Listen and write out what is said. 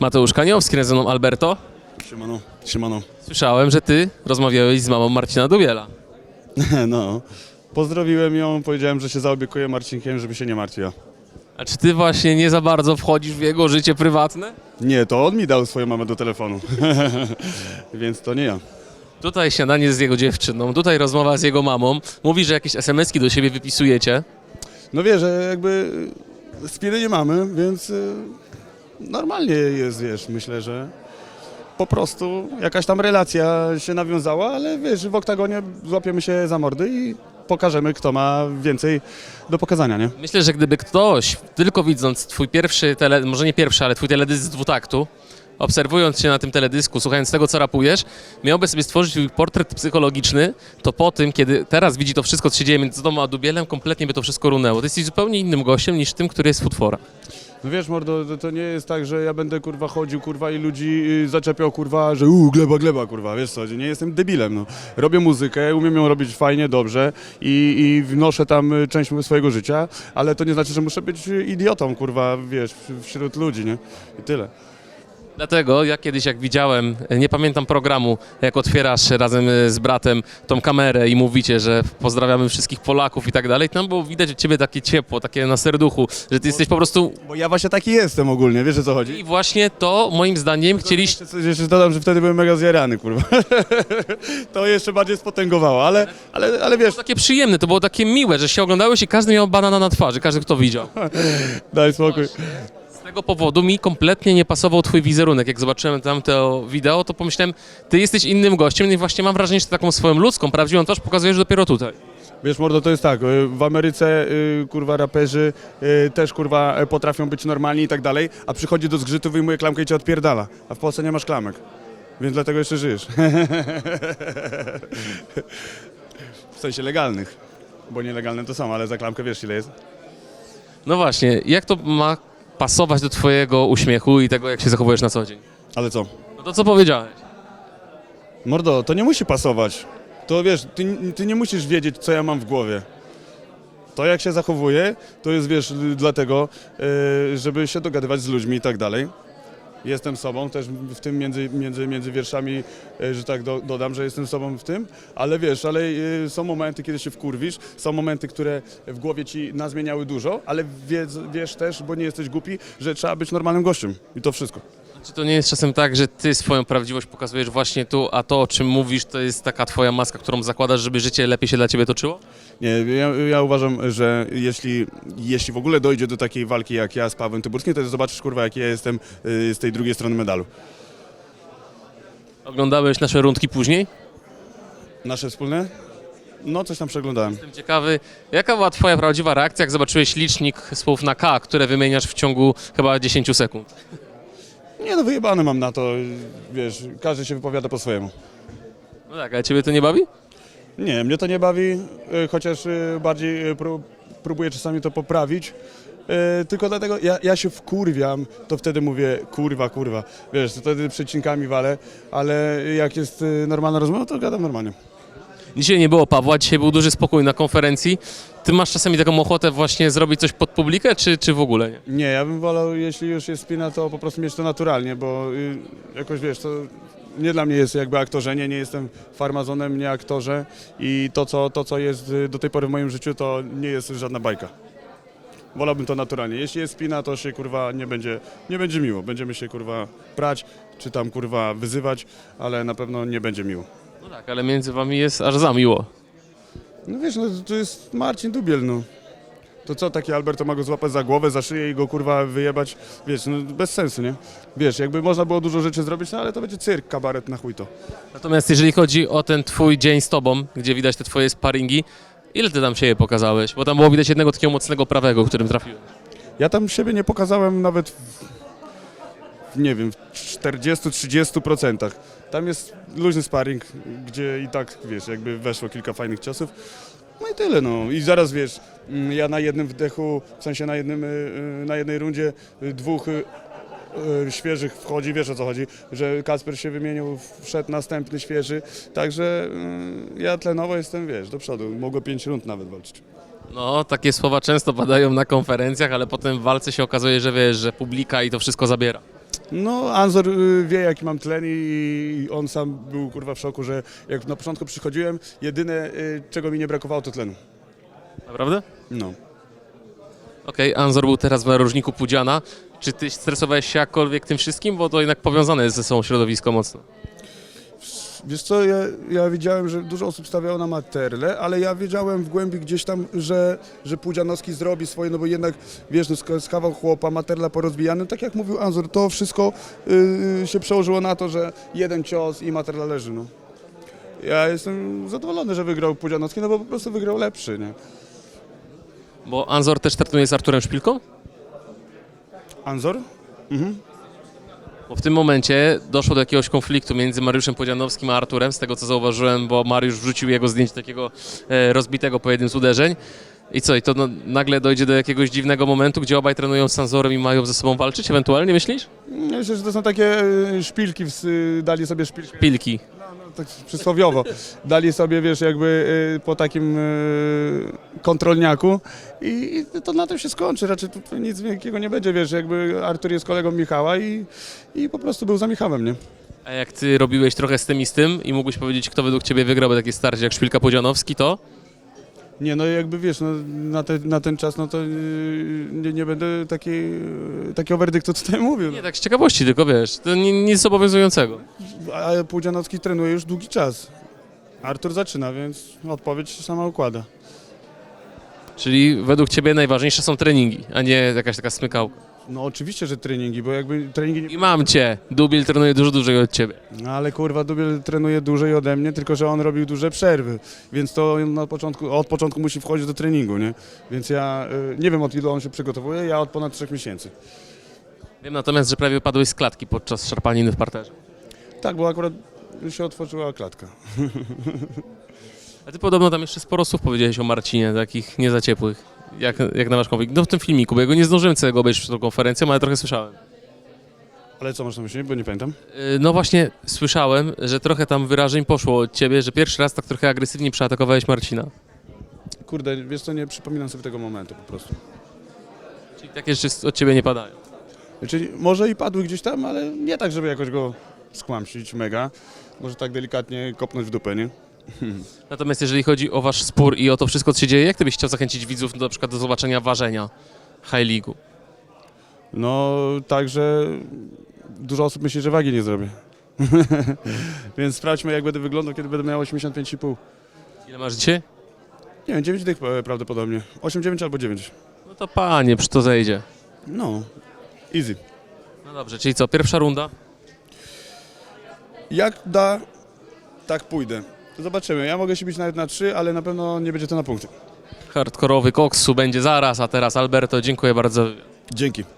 Mateusz Kaniowski, razem Alberto. Siemano, siemano. Słyszałem, że ty rozmawiałeś z mamą Marcina Dubiela. No, pozdrowiłem ją, powiedziałem, że się zaopiekuję Marcinkiem, żeby się nie martwiła. A czy ty właśnie nie za bardzo wchodzisz w jego życie prywatne? Nie, to on mi dał swoją mamę do telefonu, więc to nie ja. Tutaj śniadanie z jego dziewczyną, tutaj rozmowa z jego mamą. Mówi, że jakieś SMS-ki do siebie wypisujecie. No wie, że jakby spiny nie mamy, więc y, normalnie jest, wiesz, myślę, że po prostu jakaś tam relacja się nawiązała, ale wiesz, w oktagonie złapiemy się za mordy i pokażemy, kto ma więcej do pokazania, nie? Myślę, że gdyby ktoś, tylko widząc twój pierwszy, tele, może nie pierwszy, ale twój teledysk z dwutaktu, obserwując się na tym teledysku, słuchając tego, co rapujesz, miałby sobie stworzyć portret psychologiczny, to po tym, kiedy teraz widzi to wszystko, co się dzieje między tobą a Dubielem, kompletnie by to wszystko runęło. Ty jesteś zupełnie innym gościem niż tym, który jest w utwora. No wiesz, mordo, to- to nie jest tak, że ja będę kurwa chodził kurwa i ludzi y, zaczepiał kurwa, że uuu, gleba, gleba kurwa, wiesz co, nie jestem debilem, no. Robię muzykę, umiem ją robić fajnie, dobrze i, i wnoszę tam y, część swojego życia, ale to nie znaczy, że muszę być y, idiotą kurwa, wiesz, wśród ludzi, nie? I tyle. Dlatego ja kiedyś jak widziałem, nie pamiętam programu, jak otwierasz razem e, z bratem tą kamerę i mówicie, że pozdrawiamy wszystkich Polaków i tak dalej, tam było widać od ciebie takie ciepło, takie na serduchu, że ty jesteś po prostu... Bo ja właśnie taki jestem ogólnie, wiesz o co chodzi? I właśnie to moim zdaniem chcieliście... Jeszcze, jeszcze dodam, że wtedy byłem mega zjarany, kurwa. to jeszcze bardziej spotęgowało, ale, ale, ale wiesz, Takie przyjemne, to było takie miłe, że się oglądałeś i każdy miał banana na twarzy, każdy kto widział. daj spokój. Tego powodu mi kompletnie nie pasował twój wizerunek. Jak zobaczyłem tam to wideo, to pomyślałem, ty jesteś innym gościem i właśnie mam wrażenie, że taką swoją ludzką, prawdziwą twarz pokazujesz dopiero tutaj. Wiesz, mordo, to jest tak, y, w Ameryce, y, kurwa, raperzy y, też, kurwa, y, potrafią być normalni i tak dalej, a przychodzi do zgrzytu, wyjmuje klamkę i cię odpierdala, a w Polsce nie masz klamek, więc dlatego jeszcze żyjesz. w sensie legalnych, bo nielegalne to są, ale za klamkę wiesz ile jest. No właśnie, jak to ma pasować do twojego uśmiechu i tego, jak się zachowujesz na co dzień? Ale co? No to co powiedziałeś? Mordo, to nie musi pasować. To wiesz, ty, ty nie musisz wiedzieć, co ja mam w głowie. To jak się zachowuję, to jest wiesz, dlatego, y, żeby się dogadywać z ludźmi i tak dalej. Jestem sobą, też w tym między, między, między wierszami, y, że tak do, dodam, że jestem sobą w tym, ale wiesz, ale y, są momenty, kiedy się wkurwisz, są momenty, które w głowie ci nazmieniały dużo, ale wiedz, wiesz też, bo nie jesteś głupi, że trzeba być normalnym gościem i to wszystko. Czy to nie jest czasem tak, że ty swoją prawdziwość pokazujesz właśnie tu, a to, o czym mówisz, to jest taka twoja maska, którą zakładasz, żeby życie lepiej się dla ciebie toczyło? Nie, ja, ja uważam, że jeśli, jeśli w ogóle dojdzie do takiej walki jak ja z Pawłem Tyburskim, to zobaczysz kurwa, jaki ja jestem y, z tej drugiej strony medalu. Oglądałeś nasze rundki później? Nasze wspólne? No, coś tam przeglądałem. Jestem ciekawy, jaka była twoja prawdziwa reakcja, jak zobaczyłeś licznik słów na K, które wymieniasz w ciągu chyba 10 sekund? Nie no, wyjebane mam na to, wiesz, każdy się wypowiada po swojemu. No tak, a ciebie to nie bawi? Nie, mnie to nie bawi, y, chociaż y, bardziej y, pró- próbuję czasami to poprawić. Y, Tylko dlatego ja, ja się wkurwiam, to wtedy mówię kurwa, kurwa. Wiesz, to wtedy przecinkami walę, ale jak jest y, normalna rozmowa, to gadam normalnie. Dzisiaj nie było Pawła, dzisiaj był duży spokój na konferencji. Ty masz czasami taką ochotę właśnie zrobić coś pod publikę, czy, czy w ogóle nie? Nie, ja bym wolał, jeśli już jest spina, to po prostu mieć to naturalnie, bo y, jakoś wiesz, to nie dla mnie jest jakby aktorzenie, nie jestem farmazonem, nie aktorze i to co, to, co jest y, do tej pory w moim życiu, to nie jest żadna bajka. Wolałbym to naturalnie. Jeśli jest spina, to się kurwa nie będzie, nie będzie miło. Będziemy się kurwa prać, czy tam kurwa wyzywać, ale na pewno nie będzie miło. No tak, ale między wami jest aż za miło. No wiesz, no to jest Marcin Dubiel, no. To co, taki Alberto ma go złapać za głowę, za szyję i go kurwa wyjebać? Wiesz, no bez sensu, nie? Wiesz, jakby można było dużo rzeczy zrobić, no ale to będzie cyrk, kabaret, na chuj to. Natomiast jeżeli chodzi o ten twój dzień z tobą, gdzie widać te twoje sparingi, ile ty tam siebie pokazałeś? Bo tam było widać jednego takiego mocnego prawego, którym trafiłem. Ja tam siebie nie pokazałem nawet, w, nie wiem, w 40-30%. Tam jest luźny sparring, gdzie i tak, wiesz, jakby weszło kilka fajnych ciosów. No i tyle, no. I zaraz, wiesz, mm, ja na jednym wdechu, w sensie na, jednym, y, y, na jednej rundzie y, dwóch świeżych wchodzi, wiesz o co chodzi, że Kasper się wymienił, wszedł następny świeży, także ja tlenowo jestem, wiesz, do przodu. Mogę pięć rund nawet walczyć. No, takie słowa często padają na konferencjach, ale potem w walce się okazuje, że wiesz, że publika i to wszystko zabiera. No, Anzor y, wie, jaki mam tlen i on sam był kurwa w szoku, że jak na początku przychodziłem, jedyne, y, czego mi nie brakowało, to tlenu. Naprawdę? No. Okej, Anzor był teraz w narożniku Pudziana. Czy ty stresowałeś się jakkolwiek tym wszystkim? Bo to jednak powiązane jest ze sobą środowisko mocno. Wiesz co, ja, ja wiedziałem, że dużo osób stawiało na Materle, ale ja wiedziałem w głębi gdzieś tam, że, że Pudzianowski zrobi swoje, no bo jednak, wiesz, no, z, kawał chłopa, Materla porozbijany, tak jak mówił Anzor, to wszystko y, się przełożyło na to, że jeden cios i Materla leży, no. Ja jestem zadowolony, że wygrał Pudzianowski, no bo po prostu wygrał lepszy, nie? Bo Anzor też trenuje z Arturem Szpilką? Anzor? Mhm. Bo w tym momencie doszło do jakiegoś konfliktu między Mariuszem Podzianowskim a Arturem, z tego co zauważyłem, bo Mariusz wrzucił jego zdjęcie takiego e, rozbitego po jednym z uderzeń. I co, i to no, nagle dojdzie do jakiegoś dziwnego momentu, gdzie obaj trenują z Sanzorem i mają ze sobą walczyć ewentualnie, myślisz? Myślę, że to są takie y, szpilki, dali sobie szpilki. Pilki. Tak przysłowiowo. Dali sobie, wiesz, jakby y, po takim y, kontrolniaku i, i to na tym się skończy. Raczej tu nic wielkiego nie będzie, wiesz, jakby Artur jest kolegą Michała i, i po prostu był za Michałem, nie? A jak ty robiłeś trochę z tym i z tym i mógłbyś powiedzieć, kto według ciebie wygrał takie starcie jak Szpilka Podzianowski, to? Nie, no jakby wiesz, no, na, te, na ten czas, no to y, nie, nie będę takiej, y, takiego werdyktu tutaj mówił. Nie, tak z ciekawości tylko, wiesz, to ni- nic obowiązującego. No. A Pudzianowski trenuje już długi czas. Artur zaczyna, więc odpowiedź się sama układa. Czyli według ciebie najważniejsze są treningi, a nie jakaś taka smykałka. No oczywiście, że treningi, bo jakby treningi nie... I mam cię, Dubil trenuje dużo dłużej od ciebie. No ale kurwa Dubiel trenuje dłużej ode mnie, tylko że on robił duże przerwy, więc to na początku, od początku musi wchodzić do treningu, nie? Więc ja y, nie wiem od ilu on się przygotowuje, ja od ponad trzech miesięcy. Wiem natomiast, że prawie padłeś z klatki podczas szarpaniny w parterze. Tak, bo akurat się otworzyła klatka. A ty podobno tam jeszcze sporo słów powiedziałeś o Marcinie, takich nie za ciepłych. Jak, jak na wasz konflikt? No w tym filmiku, bo ja go nie zdążyłem całego obejrzeć przed tą konferencją, ale trochę słyszałem. Ale co masz na myśli, bo nie pamiętam. Yy, No właśnie słyszałem, że trochę tam wyrażeń poszło od ciebie, że pierwszy raz tak trochę agresywnie przeatakowałeś Marcina. Kurde, wiesz co, nie przypominam sobie tego momentu po prostu. Czyli takie rzeczy od ciebie nie padają. Czyli może i padły gdzieś tam, ale nie tak, żeby jakoś go skłamsić mega. Może tak delikatnie kopnąć w dupę, nie? Natomiast jeżeli chodzi o wasz spór i o to wszystko, co się dzieje, jak ty byś chciał zachęcić widzów na przykład do zobaczenia ważenia High League'u? No, także dużo osób myśli, że wagi nie zrobię. Więc sprawdźmy, jak będę wyglądał, kiedy będę miał 85,5. Ile masz dzisiaj? Nie wiem, 9 dych e, prawdopodobnie. 8, 9 albo 9. No to panie, przy to zejdzie. No, easy. No dobrze, czyli co, pierwsza runda? Jak da, tak pójdę. To zobaczymy. Ja mogę się bić nawet na 3, ale na pewno nie będzie to na punkty. Hardkorowy koksu będzie zaraz, a teraz Alberto, dziękuję bardzo. Dzięki.